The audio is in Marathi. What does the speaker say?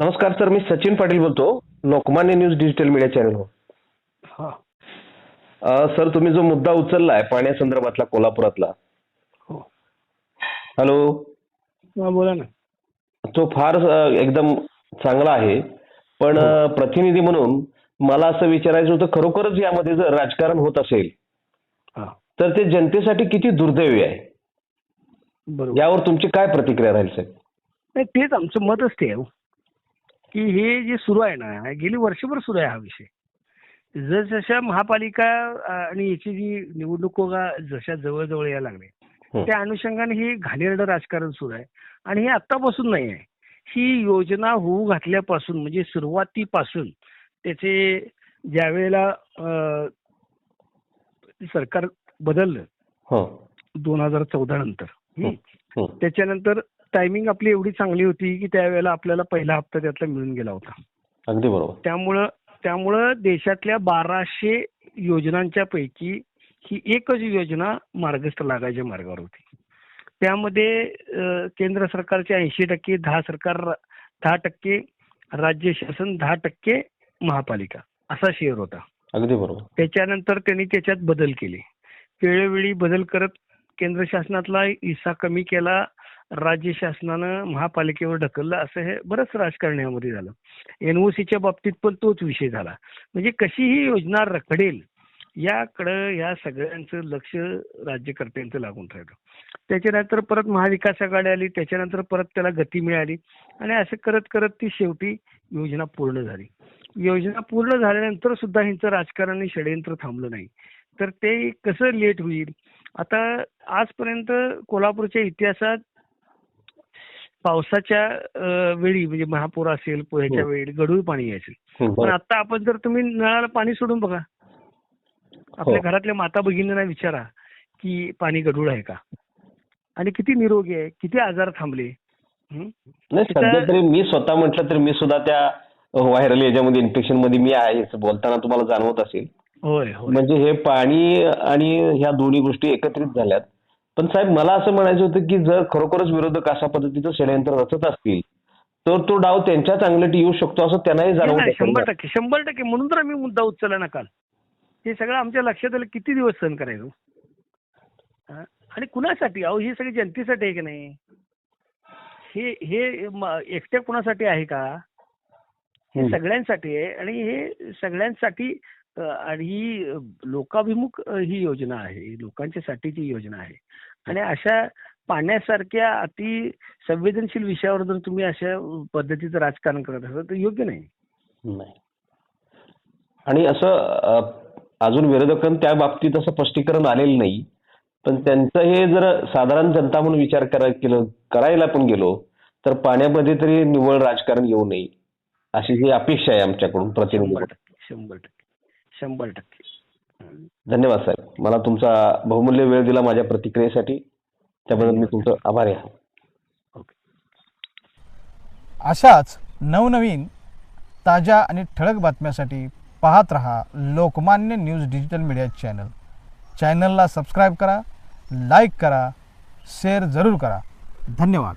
नमस्कार सर मी सचिन पाटील बोलतो Lokmanya news digital media channel हा. सर तुम्ही जो मुद्दा उचलला आहे पाण्यासंदर्भातला कोल्हापुरातला. हो. हॅलो. हा बोला ना. तो फार एकदम चांगला आहे. पण अ, प्रतिनिधी म्हणून मला असं विचारायचं होतं खरोखरच यामध्ये जर राजकारण होत असेल हा. तर ते जनतेसाठी किती दुर्दैवी आहे? यावर तुमची काय प्रतिक्रिया राहील साहेब नाही तेच आमचं मतच ते आहे हो. की हे जे सुरू आहे ना गेली वर्षभर सुरू आहे हा विषय जसजशा महापालिका आणि याची जी निवडणुका जशा जवळजवळ यायला लागले हं. त्या अनुषंगाने हे घाणेरडं राजकारण सुरू आहे आणि हे आत्तापासून नाही आहे ही योजना होऊ घातल्यापासून म्हणजे सुरुवातीपासून त्याचे ज्या वेळेला सरकार बदललं हो दोन हजार चौदा नंतर. हं. त्याच्यानंतर टायमिंग आपली एवढी चांगली होती की त्यावेळेला आपल्याला पहिला हप्ता त्यातला मिळून गेला होता. अगदी बरोबर. त्यामुळं त्यामुळं देशातल्या बाराशे योजनांच्या पैकी ही एकच योजना मार्गस्थ लागायच्या मार्गावर होती. त्यामध्ये केंद्र सरकारचे ऐंशी टक्के दहा सरकार दहा टक्के राज्य शासन दहा टक्के महापालिका असा शेअर होता. अगदी बरोबर. त्याच्यानंतर त्यांनी त्याच्यात बदल केले. वेळोवेळी बदल करत केंद्र शासनातला हिस्सा कमी केला राज्य शासनानं महापालिकेवर ढकललं असं हे बरंच राजकारण यामध्ये झालं एनओसीच्या बाबतीत पण तोच विषय झाला. म्हणजे कशी ही योजना रखडेल याकडं या सगळ्यांचं लक्ष राज्यकर्त्यांचं लागून राहिलं. त्याच्यानंतर परत महाविकास आघाडी आली त्याच्यानंतर परत त्याला गती मिळाली आणि असं करत करत ती शेवटी योजना पूर्ण झाली. योजना पूर्ण झाल्यानंतर सुद्धा ह्यांचं राजकारण आणि षडयंत्र थांबलं नाही. तर ते कसं लेट होईल? आता आजपर्यंत कोल्हापूरच्या इतिहासात पावसाच्या वेळी म्हणजे महापूर असेल पोह्याच्या हो. वेळी गढूळ पाणी यायचं हं, पण. आता आपण जर तुम्ही नळाला पाणी सोडून बघा आपल्या हो. घरातल्या माता भगिनींना विचारा की पाणी गढूळ आहे का आणि किती निरोगी आहे किती आजार थांबले? नाही सध्या तरी मी स्वतः म्हटलं तर मी सुद्धा त्या व्हायरल याच्यामध्ये इन्फेक्शनमध्ये मी आहे बोलताना तुम्हाला जाणवत असेल म्हणजे हे पाणी आणि ह्या दोन्ही गोष्टी एकत्रित झाल्यात पण साहेब मला असं म्हणायचं होतं की जर खरोखरच विरोधक अशा पद्धतीचं षडयंत्र रचत असतील तर तो डाव त्यांच्या चांगल्यात येऊ शकतो असं त्यांनाही नाही, जाणवत शंभर. टक्के शंभर टक्के. म्हणून तर आम्ही मुद्दा उचलला ना काल हे सगळं आमच्या लक्षात आलं किती दिवस सहन करायचो? आणि कुणासाठी? अहो ही सगळी जनतेसाठी आहे की नाही? हे हे एकट्या कुणासाठी आहे का? हे. सगळ्यांसाठी आहे. आणि हे सगळ्यांसाठी आणि ही लोकाभिमुख ही योजना आहे. लोकांच्या साठीची योजना आहे. आणि अशा पाण्यासारख्या अति संवेदनशील विषयावर जर तुम्ही अशा पद्धतीचं राजकारण करत असाल तर योग्य नाही. नाही. आणि असं अजून विरोधकांना त्या बाबतीत असं स्पष्टीकरण आलेलं नाही. पण त्यांचं हे जर साधारण जनता म्हणून विचार करा केलं करायला पण गेलो तर पाण्यामध्ये तरी निव्वळ राजकारण येऊ नये. अशी जी अपेक्षा आहे आमच्याकडून प्रतिनिधी शंभर टक्के. शंभर टक्के. धन्यवाद साहेब. मला तुमचा बहुमूल्य वेळ दिला माझ्या प्रतिक्रियेसाठी. त्याबद्दल मी तुमचं आभारी आहे. अशाच नवनवीन ताज्या आणि ठळक बातम्यासाठी पाहत रहा Lokmanya news digital media channel. चॅनलला सबस्क्राईब करा लाईक करा शेअर जरूर करा. धन्यवाद.